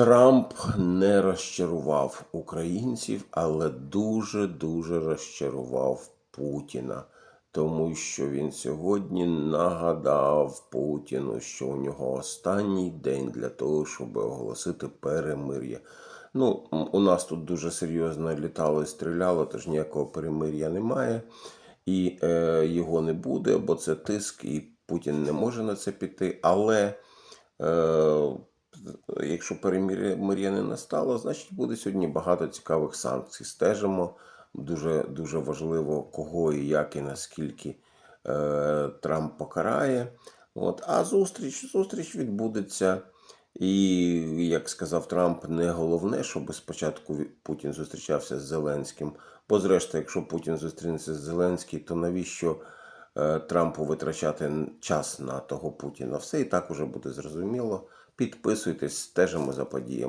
Трамп не розчарував українців, але дуже-дуже розчарував Путіна, тому що він сьогодні нагадав Путіну, що у нього останній день для того, щоб оголосити перемир'я. Ну, у нас тут дуже серйозно літало і стріляло, тож ніякого перемир'я немає, і е, його не буде, бо це тиск, і Путін не може на це піти. Але е, якщо перемир'я не настало, значить буде сьогодні багато цікавих санкцій. Стежимо. Дуже, дуже важливо, кого і як і наскільки е, Трамп покарає. От. А зустріч, зустріч відбудеться. І, як сказав Трамп, не головне, щоб спочатку Путін зустрічався з Зеленським. Бо, зрештою, якщо Путін зустрінеться з Зеленським, то навіщо Трампу витрачати час на того Путіна? Все і так уже буде зрозуміло. Підписуйтесь, стежимо за подіями.